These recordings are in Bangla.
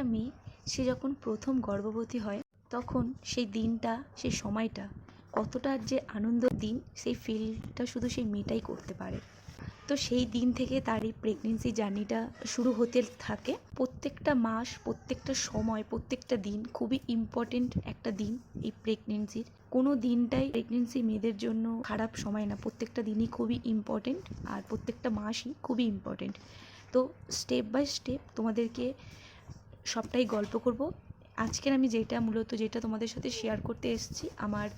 একটা মেয়ে, সে যখন প্রথম গর্ভবতী হয়, তখন সেই দিনটা, সেই সময়টা কতটা যে আনন্দ দিন, সেই ফিলটা শুধু সেই মেয়েটাই করতে পারে। তো সেই দিন থেকে তার এই প্রেগনেন্সি জার্নিটা শুরু হতে থাকে। প্রত্যেকটা মাস, প্রত্যেকটা সময়, প্রত্যেকটা দিন খুবই ইম্পর্টেন্ট একটা দিন এই প্রেগনেন্সির কোনো দিনটাই প্রেগনেন্সি মেয়েদের জন্য খারাপ সময় না, প্রত্যেকটা দিনই খুবই ইম্পর্টেন্ট আর প্রত্যেকটা মাসই খুবই ইম্পর্টেন্ট তো স্টেপ বাই স্টেপ তোমাদেরকে সবটাই গল্প করব। আজকের আমি যেটা মূলত যেটা তোমাদের সাথে শেয়ার করতে এসেছি, আমার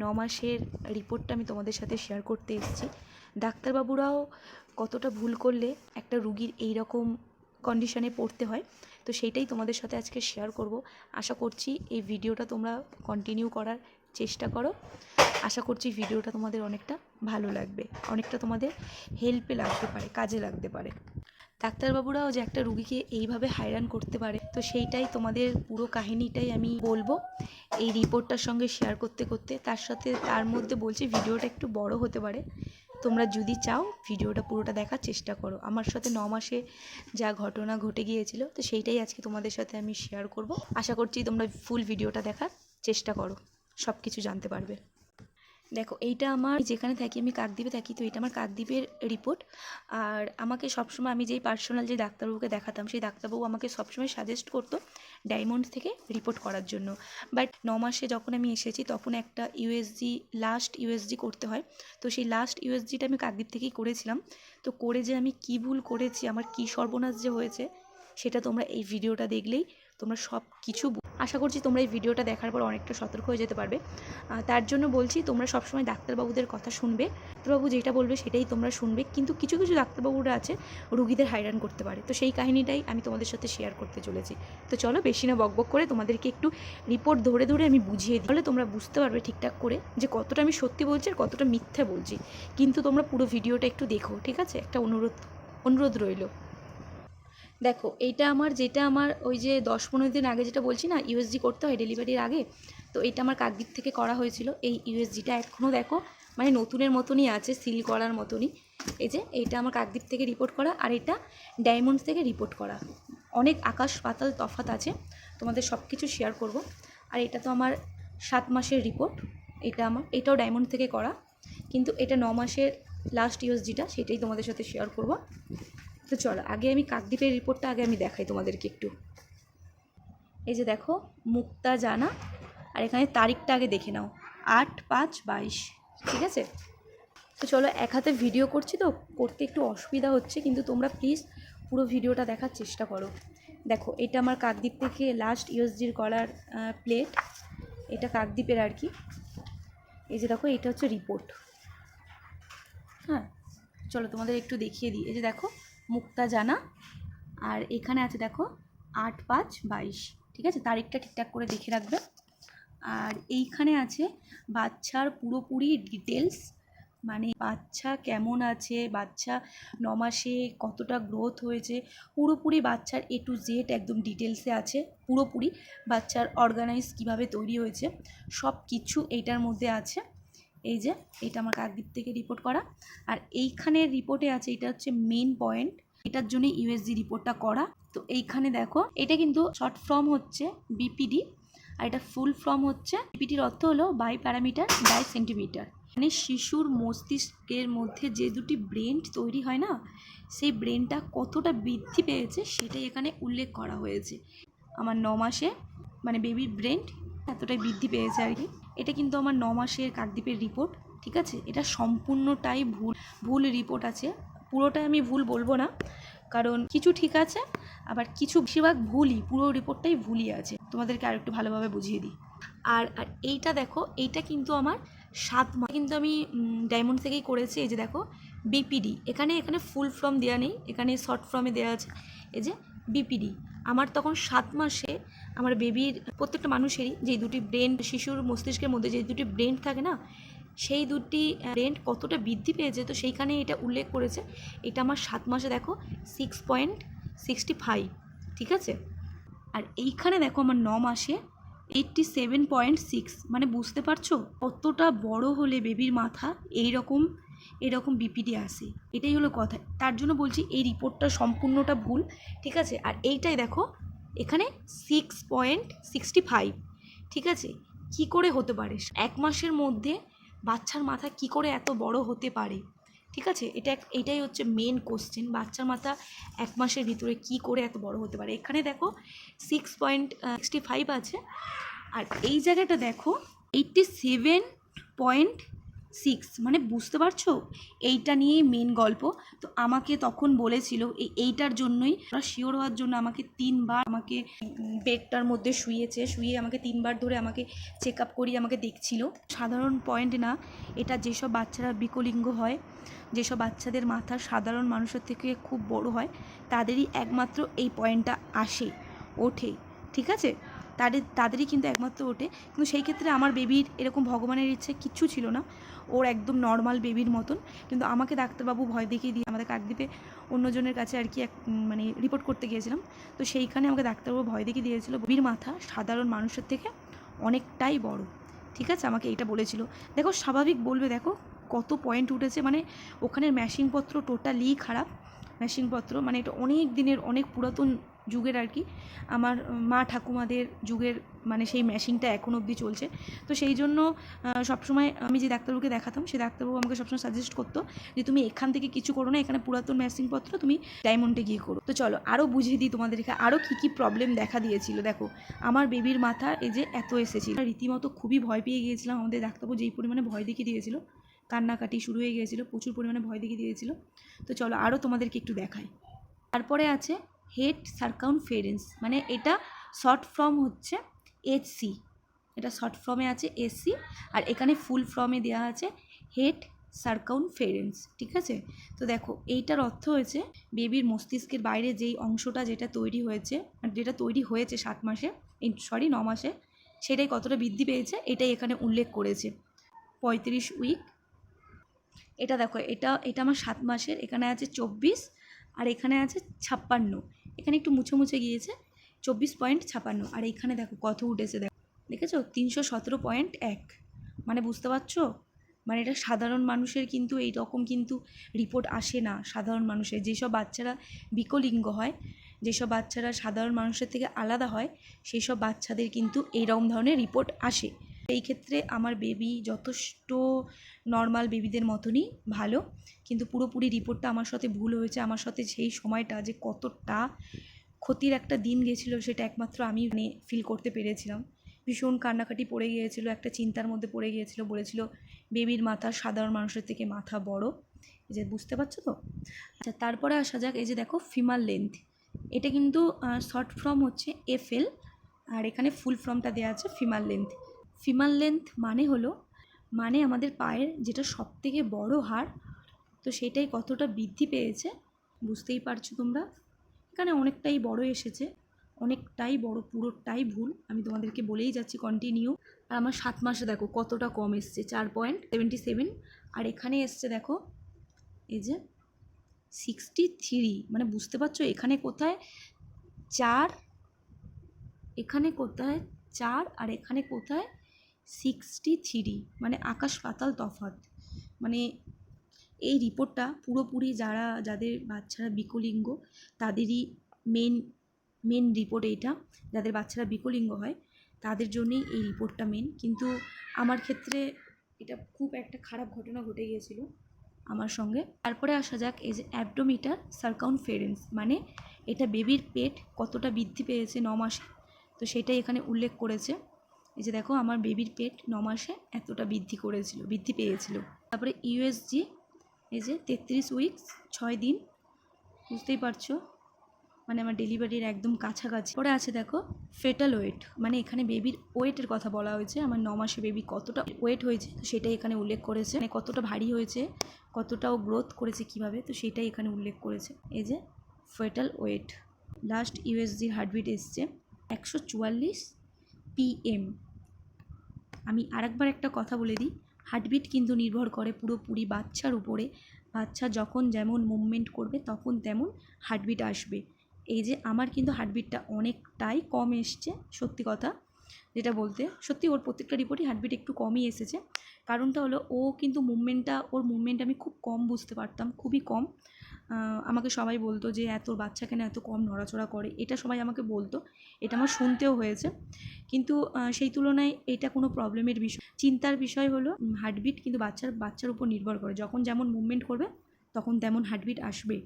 ন মাসের রিপোর্টটা আমি তোমাদের সাথে শেয়ার করতে এসেছি। ডাক্তারবাবুরাও কতটা ভুল করলে একটা রুগীর এই রকম কন্ডিশনে পড়তে হয়, তো সেইটাই তোমাদের সাথে আজকে শেয়ার করব। আশা করছি এই ভিডিওটা তোমরা কন্টিনিউ করার চেষ্টা করো। আশা করছি ভিডিওটা তোমাদের অনেকটা ভালো লাগবে, অনেকটা তোমাদের হেল্পে লাগতে পারে, কাজে লাগতে পারে। ডাক্তারবাবুরাও যে একটা রুগীকে এইভাবে হায়রান করতে পারে, তো সেইটাই তোমাদের পুরো কাহিনীটাই আমি বলব। এই রিপোর্টটার সঙ্গে শেয়ার করতে করতে, তার সাথে তার মধ্যে বলছি ভিডিওটা একটু বড় হতে পারে। তোমরা যদি চাও ভিডিওটা পুরোটা দেখার চেষ্টা করো। আমার সাথে ন মাসে যা ঘটনা ঘটে গিয়েছিল, তো সেইটাই আজকে তোমাদের সাথে আমি শেয়ার করব। আশা করছি তোমরা ফুল ভিডিওটা দেখার চেষ্টা করো সব কিছু জানতে পারবে। দেখো, এইটা আমার যেখানে থাকি, আমি কাকদ্বীপে থাকি, তো এটা আমার কাকদ্বীপের রিপোর্ট আর আমাকে সবসময় আমি যেই পার্সোনাল যে ডাক্তারবাবুকে দেখাতাম, সেই ডাক্তারবাবু আমাকে সবসময় সাজেস্ট করতো ডায়মন্ড থেকে রিপোর্ট করার জন্য। বাট ন মাসে যখন আমি এসেছি, তখন একটা ইউএসজি লাস্ট ইউএসজি করতে হয়। তো সেই লাস্ট ইউএসজিটা আমি কাকদ্বীপ থেকেই করেছিলাম। তো করে যে আমি কী ভুল করেছি, আমার কী সর্বনাশ যে হয়েছে, সেটা তোমরা এই ভিডিওটা দেখলেই তোমরা সব কিছু আশা করছি তোমরা এই ভিডিওটা দেখার পর অনেকটা সতর্ক হয়ে যেতে পারবে। তার জন্য বলছি তোমরা সবসময় ডাক্তারবাবুদের কথা শুনবে। ডাক্তারবাবু যেটা বলবে সেটাই তোমরা শুনবে। কিন্তু কিছু কিছু ডাক্তারবাবুরা আছে রুগীদের হাইরান করতে পারে। তো সেই কাহিনিটাই আমি তোমাদের সাথে শেয়ার করতে চলেছি। তো চলো বেশি না বকবক করে তোমাদেরকে একটু রিপোর্ট ধরে ধরে আমি বুঝিয়ে দিই। তাহলে তোমরা বুঝতে পারবে ঠিকঠাক করে যে কতটা আমি সত্যি বলছি আর কতটা মিথ্যা বলছি। কিন্তু তোমরা পুরো ভিডিওটা একটু দেখো, ঠিক আছে? একটা অনুরোধ অনুরোধ রইল। দেখো, এইটা আমার, যেটা আমার ওই যে দশ পনেরো দিন আগে যেটা বলছি না ইউএসজি করতে হয় ডেলিভারির আগে, তো এটা আমার কাকদ্বীপ থেকে করা হয়েছিল। এই ইউএসজিটা এখনও দেখো মানে নতুনের মতনই আছে সিল করার মতনই। এই যে, এইটা আমার কাকদ্বীপ থেকে রিপোর্ট করা, আর এটা ডায়মন্ডস থেকে রিপোর্ট করা। অনেক আকাশ পাতাল তফাত আছে, তোমাদের সব কিছু শেয়ার করব। আর এটা তো আমার সাত মাসের রিপোর্ট এটা আমার, এটাও ডায়মন্ড থেকে করা। কিন্তু এটা ন মাসের লাস্ট ইউএসজিটা সেটাই তোমাদের সাথে শেয়ার করব। তো চলো, আগে আমি কাকদ্বীপের রিপোর্টটা আগে আমি দেখাই তোমাদেরকে একটু। এই যে দেখো মুক্তা জানা আর এখানে তারিখটা আগে দেখে নাও, আট পাঁচ বাইশ, ঠিক আছে? তো চলো, এক হাতে ভিডিও করছি তো, করতে একটু অসুবিধা হচ্ছে, কিন্তু তোমরা প্লিজ পুরো ভিডিওটা দেখার চেষ্টা করো। দেখো, এটা আমার কাকদ্বীপ থেকে লাস্ট ইউএসজির কলার প্লেট এটা কাকদ্বীপের আর কি। এই যে দেখো, এটা হচ্ছে রিপোর্ট হ্যাঁ চলো তোমাদের একটু দেখিয়ে দিই। এই যে দেখো মুক্তা জানা। আর এখানে আছে দেখো, আট পাঁচ বাইশ। ঠিক আছে? তারিখটা ঠিকঠাক করে দেখে রাখবে। আর এইখানে আছে বাচ্চার পুরোপুরি ডিটেলস মানে বাচ্চা কেমন আছে, বাচ্চা ন মাসে কতটা গ্রোথ হয়েছে, পুরোপুরি বাচ্চার এ টু জেড একদম ডিটেলসে আছে। পুরোপুরি বাচ্চার অর্গানাইজ কীভাবে তৈরি হয়েছে সব কিছু এইটার মধ্যে আছে। এই যে এটা আমার কাকদ্বীপ থেকে রিপোর্ট করা। আর এইখানের রিপোর্টে আছে, এটা হচ্ছে মেন পয়েন্ট এটার জন্য ইউএসজি রিপোর্টটা করা। তো এইখানে দেখো, এটা কিন্তু শর্ট ফর্ম হচ্ছে বিপিডি আর এটা ফুল ফর্ম হচ্ছে বিপিডির অর্থ হলো বাই প্যারামিটার বাই সেন্টিমিটার মানে শিশুর মস্তিষ্কের মধ্যে যে দুটি ব্রেন তৈরি হয় না, সেই ব্রেনটা কতটা বৃদ্ধি পেয়েছে সেটাই এখানে উল্লেখ করা হয়েছে। আমার ন মাসে মানে বেবির ব্রেন এতটাই বৃদ্ধি পেয়েছে আর কি। এটা কিন্তু আমার ন মাসের কাকদ্বীপের রিপোর্ট ঠিক আছে? এটা সম্পূর্ণটাই ভুল ভুল রিপোর্ট আছে। পুরোটাই আমি ভুল বলব না, কারণ কিছু ঠিক আছে, আবার কিছু বেশিরভাগ ভুলই, পুরো রিপোর্টটাই ভুলই আছে। তোমাদেরকে আর একটু ভালোভাবে বুঝিয়ে দিই। আর আর এইটা দেখো, এইটা কিন্তু আমার সাত মাস কিন্তু আমি ডায়মন্ড থেকেই করেছি, এই যে দেখো বিপিডি এখানে এখানে ফুল ফর্ম দেওয়া নেই, এখানে শর্ট ফর্মে দেওয়া আছে, এই যে বিপিডি আমার তখন সাত মাসে আমার বেবির প্রত্যেকটা মানুষেরই যে দুটি ব্রেন শিশুর মস্তিষ্কের মধ্যে যে দুটি ব্রেন থাকে না, সেই দুটি ব্রেন কতটা বৃদ্ধি পেয়েছে তো সেইখানে এটা উল্লেখ করেছে। এটা আমার সাত মাসে দেখো সিক্স পয়েন্ট সিক্সটি ফাইভ ঠিক আছে? আর এইখানে দেখো আমার ন মাসে এইটটি সেভেন পয়েন্ট সিক্স মানে বুঝতে পারছ কতটা বড় হলে বেবির মাথা এই রকম এরকম বিপিডি আসে। এটাই হলো কথা। তার জন্য বলছি এই রিপোর্টটা সম্পূর্ণটা ভুল, ঠিক আছে? আর এইটাই দেখো, এখানে সিক্স পয়েন্ট সিক্সটি ফাইভ ঠিক আছে? কি করে হতে পারে? এক মাসের মধ্যে বাচ্চার মাথা কি করে এত বড় হতে পারে? ঠিক আছে? এটা এটাই হচ্ছে মেন কোশ্চেন বাচ্চার মাথা এক মাসের ভিতরে কি করে এত বড় হতে পারে? এখানে দেখো সিক্স পয়েন্ট সিক্সটি ফাইভ আছে। আর এই জায়গাটা দেখো এইটটি সেভেন পয়েন্ট সিক্স মানে বুঝতে পারছ? এইটা নিয়েই মেন গল্প। তো আমাকে তখন বলেছিল, এই এইটার জন্যই ওরা শিওর হওয়ার জন্য আমাকে তিনবার আমাকে বেডটার মধ্যে শুয়েছে, শুয়ে আমাকে তিনবার ধরে আমাকে চেক আপ করিয়ে আমাকে দেখছিল। সাধারণ পয়েন্ট না, এটা যেসব বাচ্চারা বিকলিঙ্গ হয়, যেসব বাচ্চাদের মাথা সাধারণ মানুষের থেকে খুব বড় হয়, তাদেরই একমাত্র এই পয়েন্টটা আসে, ওঠে, ঠিক আছে? তাদের, তাদেরই কিন্তু একমাত্র ওঠে কিন্তু সেই ক্ষেত্রে আমার বেবির এরকম ভগবানের ইচ্ছে কিচ্ছু ছিল না। ওর একদম নর্মাল বেবির মতন। কিন্তু আমাকে ডাক্তারবাবু ভয় দেখিয়ে দিয়ে আমাদের কাকদ্বীপে অন্যজনের কাছে আর কি এক মানে রিপোর্ট করতে গিয়েছিলাম। তো সেইখানে আমাকে ডাক্তারবাবু ভয় দেখিয়ে দিয়েছিল। বেবির মাথা সাধারণ মানুষের থেকে অনেকটাই বড়। ঠিক আছে? আমাকে এটা বলেছিল। দেখো, স্বাভাবিক বলবে, দেখো, কত পয়েন্ট উঠেছে। মানে ওখানের ম্যাশিংপত্র টোটালি খারাপ। ম্যাশিংপত্র মানে এটা অনেক দিনের, অনেক পুরাতন যুগের আর কি। আমার মা ঠাকুমাদের যুগের মানে সেই ম্যাশিংটা এখন অবধি চলছে। তো সেই জন্য সবসময় আমি যে ডাক্তারবাবুকে দেখাতাম সেই ডাক্তারবাবু আমাকে সবসময় সাজেস্ট করতো যে, তুমি এখান থেকে কিছু করো না, এখানে পুরাতন ম্যাশিংপত্র তুমি ডায়মন্ডে গিয়ে করো। তো চলো আরও বুঝিয়ে দিই তোমাদেরকে আরও কী কী প্রবলেম দেখা দিয়েছিল। দেখো, আমার বেবির মাথা এই যে এত এসেছিল। রীতিমতো খুবই ভয় পেয়ে গিয়েছিলাম। আমাদের ডাক্তারবাবু যেই পরিমাণে ভয় দেখিয়ে দিয়েছিল, কান্নাকাটি শুরু হয়ে গিয়েছিল, প্রচুর পরিমাণে ভয় দেখিয়ে দিয়েছিল। তো চলো আরও তোমাদেরকে একটু দেখাই। তারপরে আছে হেড সার্কাউনফেরেন্স মানে এটা শর্ট ফর্ম হচ্ছে এইচসি এটা শর্ট ফর্মে আছে এসসি আর এখানে ফুল ফর্মে দেওয়া আছে হেড সার্কাউনফেরেন্স ঠিক আছে? তো দেখো, এইটার অর্থ হয়েছে বেবির মস্তিষ্কের বাইরে যেই অংশটা যেটা তৈরি হয়েছে আর যেটা তৈরি হয়েছে সাত মাসে সরি ন মাসে, সেটাই কতটা বৃদ্ধি পেয়েছে, এটাই এখানে উল্লেখ করেছে। পঁয়ত্রিশ উইক এটা দেখো, এটা এটা আমার সাত মাসের, এখানে আছে চব্বিশ আর এখানে আছে ছাপ্পান্ন। এখানে একটু মুছে মুছে গিয়েছে, চব্বিশ পয়েন্ট ছাপান্ন। আর এখানে দেখো কত উঠেছে দেখো, দেখেছ? তিনশো সতেরো পয়েন্ট এক। মানে বুঝতে পারছ? মানে এটা সাধারণ মানুষের কিন্তু এই রকম কিন্তু রিপোর্ট আসে না সাধারণ মানুষের। যেসব বাচ্চারা বিকলিঙ্গ হয়, যেসব বাচ্চারা সাধারণ মানুষের থেকে আলাদা হয় সেই সব বাচ্চাদের কিন্তু এইরকম ধরনের রিপোর্ট আসে। এই ক্ষেত্রে আমার বেবি যথেষ্ট নর্মাল বেবিদের মতনই ভালো। কিন্তু পুরোপুরি রিপোর্টটা আমার সাথে ভুল হয়েছে। আমার সাথে সেই সময়টা যে কতটা ক্ষতির একটা দিন গেছিল, সেটা একমাত্র আমি মানে ফিল করতে পেরেছিলাম। ভীষণ কান্নাকাটি পড়ে গিয়েছিল, একটা চিন্তার মধ্যে পড়ে গিয়েছিল, বলেছিল বেবির মাথা সাধারণ মানুষের থেকে মাথা বড়। এই যে বুঝতে পারছ তো? আচ্ছা তারপরে আসা যাক, এই যে দেখো ফিমার লেন্থ এটা কিন্তু শর্ট ফর্ম হচ্ছে এফএল আর এখানে ফুল ফর্মটা দেওয়া আছে ফিমার লেন্থ ফিমার লেন্থ মানে হলো মানে আমাদের পায়ের যেটা সব থেকে বড় হাড়, তো সেটাই কতটা বৃদ্ধি পেয়েছে বুঝতেই পারছ তোমরা? এখানে অনেকটাই বড় এসেছে, অনেকটাই বড়, পুরোটাই ভুল, আমি তোমাদেরকে বলেই যাচ্ছি কন্টিনিউ আর আমার সাত মাসে দেখো কতটা কম এসছে, চার পয়েন্ট সেভেন্টি সেভেন আর এখানে এসছে দেখো, এই যে সিক্সটি থ্রি মানে বুঝতে পারছ এখানে কোথায় চার, এখানে কোথায় চার, আর এখানে কোথায় সিক্সটি থ্রি মানে আকাশ পাতাল তফাৎ। মানে এই রিপোর্টটা পুরোপুরি যারা, যাদের বাচ্চারা বিকলিঙ্গ, তাদেরই মেন মেন রিপোর্ট এইটা। যাদের বাচ্চারা বিকলিঙ্গ হয়, তাদের জন্যই এই রিপোর্টটা মেন কিন্তু আমার ক্ষেত্রে এটা খুব একটা খারাপ ঘটনা ঘটে গিয়েছিল আমার সঙ্গে। তারপরে আসা যাক, এই যে অ্যাবডোমিটার সার্কাউনফেরেন্স মানে এটা বেবির পেট কতটা বৃদ্ধি পেয়েছে ন মাসে? তো সেটাই এখানে উল্লেখ করেছে। এই যে দেখো, আমার বেবির পেট ন মাসে এতটা বৃদ্ধি করেছিল, বৃদ্ধি পেয়েছিল। তারপরে ইউএসজি এই যে তেত্রিশ উইকস ছয় দিন, বুঝতেই পারছ? মানে আমার ডেলিভারির একদম কাছাকাছি। পরে আছে দেখো ফেটাল ওয়েট মানে এখানে বেবির ওয়েটের কথা বলা হয়েছে, আমার ন মাসে বেবি কতটা ওয়েট হয়েছে, তো সেটাই এখানে উল্লেখ করেছে। মানে কতটা ভারী হয়েছে, কতটাও গ্রোথ করেছে কীভাবে, তো সেটাই এখানে উল্লেখ করেছে। এই যে ফেটাল ওয়েট লাস্ট ইউএসজির হার্টবিট এসছে, একশো চুয়াল্লিশ পিএম আমি আরেকবার একটা কথা বলে দিই। হার্টবিট কিন্তু নির্ভর করে পুরোপুরি বাচ্চার উপরে। বাচ্চা যখন যেমন মুভমেন্ট করবে, তখন তেমন হার্টবিট আসবে। এই যে, আমার কিন্তু হার্টবিটটা অনেকটাই কম এসছে, সত্যি কথা। যেটা বলতে, সত্যি ওর প্রত্যেকটা রিপোর্টই হার্টবিট একটু কমই এসেছে। কারণটা হলো, ও কিন্তু মুভমেন্টটা ওর মুভমেন্ট আমি খুব কম বুঝতে পারতাম, খুবই কম। আমাকে সবাই বলতো যে, এত বাচ্চা কেন এত কম নড়াচড়া করে? এটা সবাই আমাকে বলতো। এটা আমার শুনতেও হয়েছে। কিন্তু সেই তুলনায় এটা কোনো প্রবলেমের বিষয়। চিন্তার বিষয় হলো হার্টবিট কিন্তু বাচ্চার বাচ্চার উপর নির্ভর করে। যখন যেমন মুভমেন্ট করবে, তখন তেমন হার্টবিট আসবে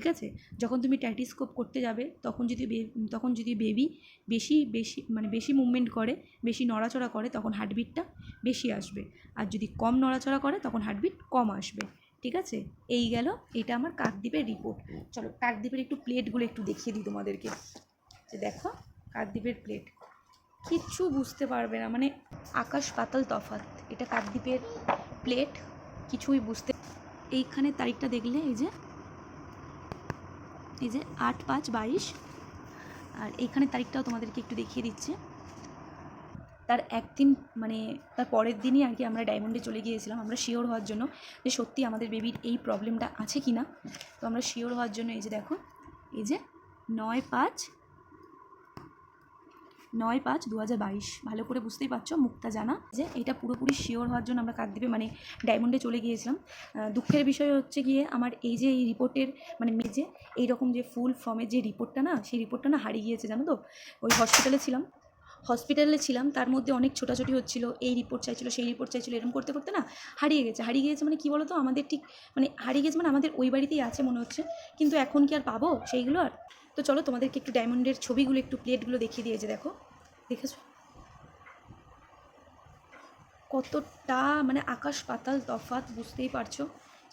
ঠিক আছে? যখন তুমি ট্যাটিস্কোপ করতে যাবে, তখন যদি তখন যদি বেবি বেশি বেশি মানে বেশি মুভমেন্ট করে, বেশি নড়াচড়া করে, তখন হার্টবিটটা বেশি আসবে। আর যদি কম নড়াচড়া করে, তখন হার্টবিট কম আসবে। ঠিক আছে? এই গেল, এটা আমার কাকদ্বীপের রিপোর্ট চলো, কাকদ্বীপের একটু প্লেটগুলো একটু দেখিয়ে দিই তোমাদেরকে। যে দেখো, কাকদ্বীপের প্লেট কিচ্ছু বুঝতে পারবে না মানে আকাশ পাতাল তফাৎ। এটা কাকদ্বীপের প্লেট কিছুই বুঝতে এইখানে তারিখটা দেখলে, এই যে এই যে আট পাঁচ বাইশ। আর এইখানে তারিখটাও তোমাদেরকে একটু দেখিয়ে দিচ্ছে। তার একদিন মানে তার পরের দিনই আর কি আমরা ডায়মন্ডে চলে গিয়েছিলাম। আমরা শিওর হওয়ার জন্য যে সত্যি আমাদের বেবির এই প্রবলেমটা আছে কি না তো আমরা শিওর হওয়ার জন্য এই যে দেখো, এই যে নয় পাঁচ নয় পাঁচ দু ভালো করে বুঝতেই পারছ, মুখটা জানা। যে এটা পুরোপুরি শিওর হওয়ার জন্য আমরা কাকদ্বীপে মানে ডায়মন্ডে চলে গিয়েছিলাম। দুঃখের বিষয় হচ্ছে গিয়ে আমার এই যে এই রিপোর্টের মানে মেজে এইরকম যে ফুল ফর্মের যে রিপোর্টটা না, সেই রিপোর্টটা না হারিয়ে গিয়েছে, জানো তো? ওই হসপিটালে ছিলাম। হসপিটালে ছিলাম, তার মধ্যে অনেক ছোটাছুটি হচ্ছিল, এই রিপোর্ট চাইছিল, সেই রিপোর্ট চাইছিল এরকম করতে করতে না হারিয়ে গেছে। হারিয়ে গেছে মানে কী বলো তো আমাদের ঠিক মানে হারিয়ে গেছে মানে আমাদের ওই বাড়িতেই আছে মনে হচ্ছে। কিন্তু এখন কি আর পাবো? সেইগুলো আর তো চলো তোমাদেরকে একটু ডায়মন্ডের ছবিগুলো, একটু প্লেটগুলো দেখিয়ে দিয়েছে দেখো। দেখেছ? কতটা মানে আকাশ পাতাল তফাৎ, বুঝতেই পারছ?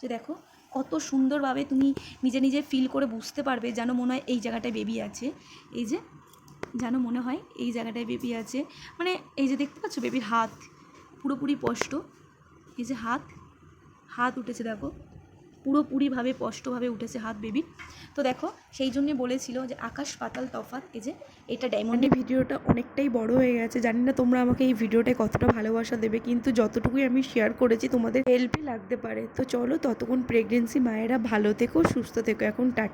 যে দেখো, কত সুন্দরভাবে তুমি নিজে নিজে ফিল করে বুঝতে পারবে যেন মনে হয় এই জায়গাটায় বেবি আছে। এই যে, যেন মনে হয় এই জায়গাটায় বেবি আছে। মানে এই যে দেখতে পাচ্ছ বেবির হাত পুরোপুরি স্পষ্ট। এই যে হাত হাত উঠেছে দেখো। পুরোপুরিভাবে স্পষ্টভাবে উঠেছে হাত বেবির তো দেখো, সেই জন্যে বলেছিল যে আকাশ পাতাল তফাত এই যে এটা ডায়মন্ডের ভিডিওটা অনেকটাই বড় হয়ে গেছে। জানি না তোমরা আমাকে এই ভিডিওটায় কতটা ভালোবাসা দেবে, কিন্তু যতটুকুই আমি শেয়ার করেছি তোমাদের হেল্পই লাগতে পারে। তো চলো ততক্ষণ প্রেগনেন্সি মায়েরা ভালো থেকো, সুস্থ থেকো। এখন টাটা।